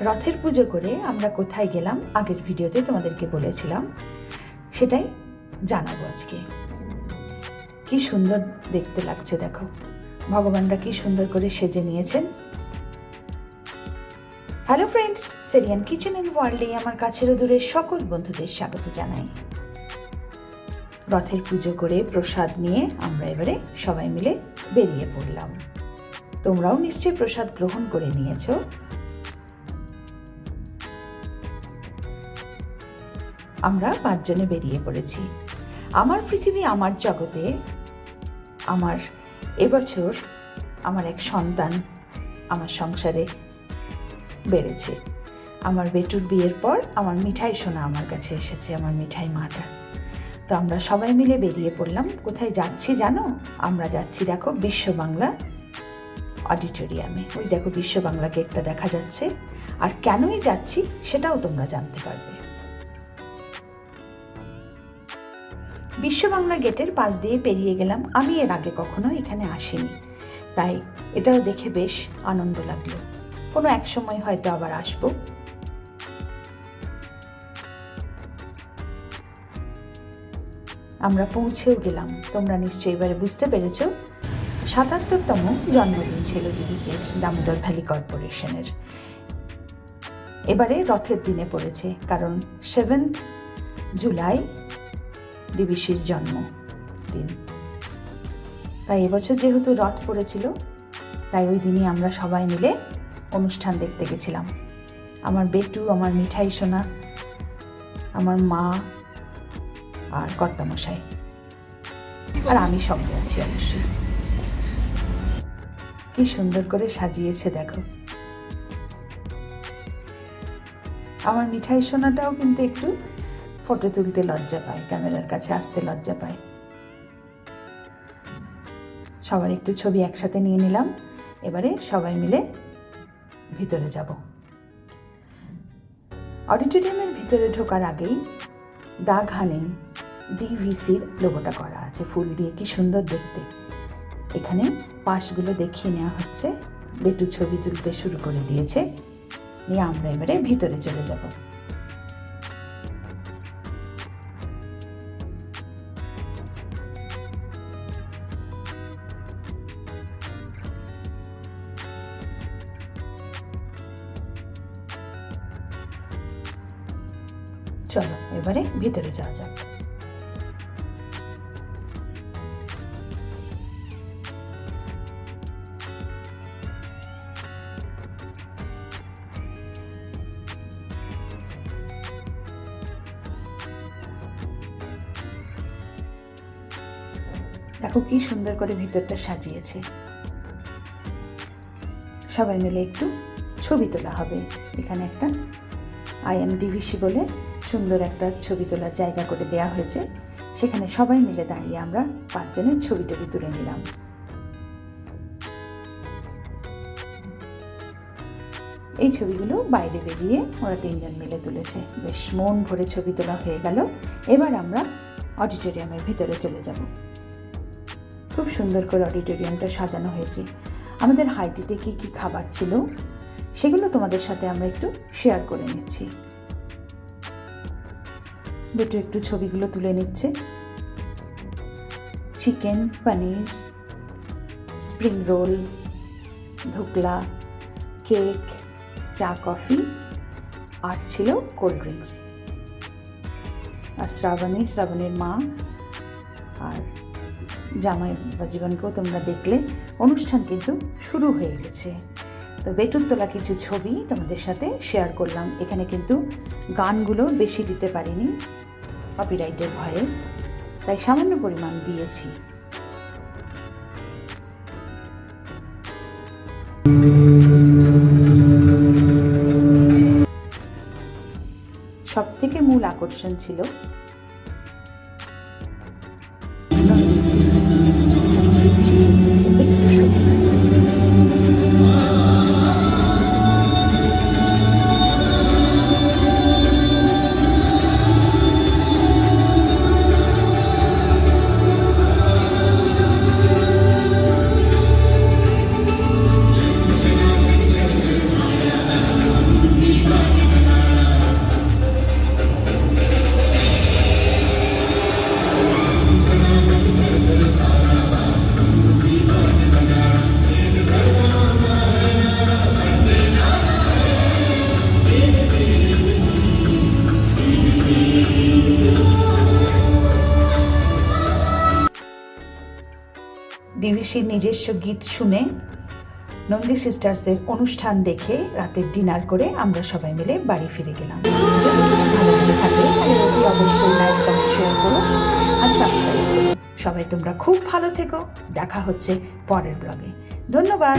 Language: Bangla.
রথের পুজো করে আমরা কোথায় গেলাম আগের ভিডিওতে তোমাদেরকে বলেছিলাম। সেটাই জানাব আজকে। কি সুন্দর দেখতে লাগছে দেখো। ভগবানরা কি সুন্দর করে সেজে নিয়েছেন। হ্যালো ফ্রেন্ডস সেরিয়ান কিচেন অ্যান্ড ওয়ার্ল্ডে আমার কাছের দূরের সকল বন্ধুদের স্বাগত জানাই। রথের পুজো করে প্রসাদ নিয়ে আমরা এবারে সবাই মিলে বেরিয়ে পড়লাম। তোমরাও নিশ্চয়ই প্রসাদ গ্রহণ করে নিয়েছ। আমরা পাঁচজনে বেরিয়ে পড়েছি। আমার পৃথিবী, আমার জগতে, আমার এবছর আমার এক সন্তান আমার সংসারে বেড়েছে। আমার বেটুর বিয়ের পর আমার মিঠাই সোনা আমার কাছে এসেছে, আমার মিঠাই মাটা। তো আমরা সবাই মিলে বেরিয়ে পড়লাম। কোথায় যাচ্ছি জানো? আমরা যাচ্ছি দেখো বিশ্ব বাংলা অডিটোরিয়ামে। ওই দেখো বিশ্ব বাংলা গেটটা দেখা যাচ্ছে। আর কেনই যাচ্ছি সেটাও তোমরা জানতে পারবে। বিশ্ব বাংলা গেটের পাশ দিয়ে পেরিয়ে গেলাম। আমি এর আগে কখনো এখানে আসিনি। তাই এটাও দেখে বেশ আনন্দ লাগল। কোনো এক সময় হয়তো আবার আসব। আমরা পৌঁছেও গেলাম। তোমরা নিশ্চয়ই এবারে বুঝতে পেরেছ, সাতাত্তরতম জন্মদিন ছিল ডিভিসির দামোদর ভ্যালি কর্পোরেশনের। এবারে রথের দিনে পড়েছে, কারণ সেভেন্থ জুলাই ডিবিসির জন্ম দিন তাই এবছর যেহেতু রথ পড়েছিল, তাই ওই দিনই আমরা সবাই মিলে অনুষ্ঠান দেখতে গেছিলাম। আমার বেটু, আমার মিঠাই সোনা, আমার মা আর কর্তামশাই। আর আমি সঙ্গে আছি অবশ্যই। কি সুন্দর করে সাজিয়েছে দেখো। আমার মিঠাই সোনাটাও কিন্তু একটু ফটো তুলতে লজ্জা পায়, ক্যামেরার কাছে আসতে লজ্জা পায়। সবার একটু ছবি একসাথে নিয়ে নিলাম, এবারে সবাই মিলে ভিতরে যাব। অডিটোরিয়ামের ভিতরে ঢোকার আগেই দাগ দাঘানে ডিভিসির লোগোটা করা আছে, ফুল দিয়ে কি সুন্দর দেখতে। এখানে পাশগুলো দেখিয়ে নেওয়া হচ্ছে, বেটু ছবি তুলতে শুরু করে দিয়েছে। নিয়ে আমরা এবারে ভিতরে চলে যাব। চলো, এবারে ভিতরে যাওয়া যাক। দেখো কি সুন্দর করে ভিতরটা সাজিয়েছে। সবাই মিলে একটু ছবি তোলা হবে। এখানে একটা আইএমডিভিসি বলে সুন্দর একটা ছবি তোলার জায়গা করে দেয়া হয়েছে। সেখানে সবাই মিলে দাঁড়িয়ে আমরা পাঁচজনের ছবি টবি তুলে নিলাম। এই ছবিগুলো বাইরে বেরিয়ে ওরা তিনজন মিলে তুলেছে। বেশ মন ভরে ছবি তোলা হয়ে গেল। এবার আমরা অডিটোরিয়ামের ভিতরে চলে যাব। খুব সুন্দর করে অডিটোরিয়ামটা সাজানো হয়েছে। আমাদের হাইটিতে কি কি খাবার ছিল? সেগুলো তোমাদের সাথে আমরা একটু শেয়ার করে নিচ্ছি। দুটো একটু ছবিগুলো তুলে নিচ্ছে। Chicken paneer spring roll dhokla cake চা কফি আর ছিল কোল্ড ড্রিঙ্কস আর শ্রাবণী, শ্রাবণীর মা আর জামাই বা জীবনকেও তোমরা দেখলে অনুষ্ঠান কিন্তু শুরু হয়ে গেছে। তো বেটুর তোলা কিছু ছবি তোমাদের সাথে শেয়ার করলাম। এখানে কিন্তু গানগুলো বেশি দিতে পারিনি কপিরাইটের ভয়ে। তাই সামান্য পরিমাণ দিয়েছি। সব থেকে মূল আকর্ষণ ছিল ডিভিসির নিজস্ব গীত শুনে নন্দী সিস্টার্সের অনুষ্ঠান দেখে রাতের ডিনার করে আমরা সবাই মিলে বাড়ি ফিরে গেলাম। থাকে অবশ্যই শেয়ার আর সবাই তোমরা খুব ভালো থেকো। দেখা হচ্ছে পরের ব্লগে ধন্যবাদ।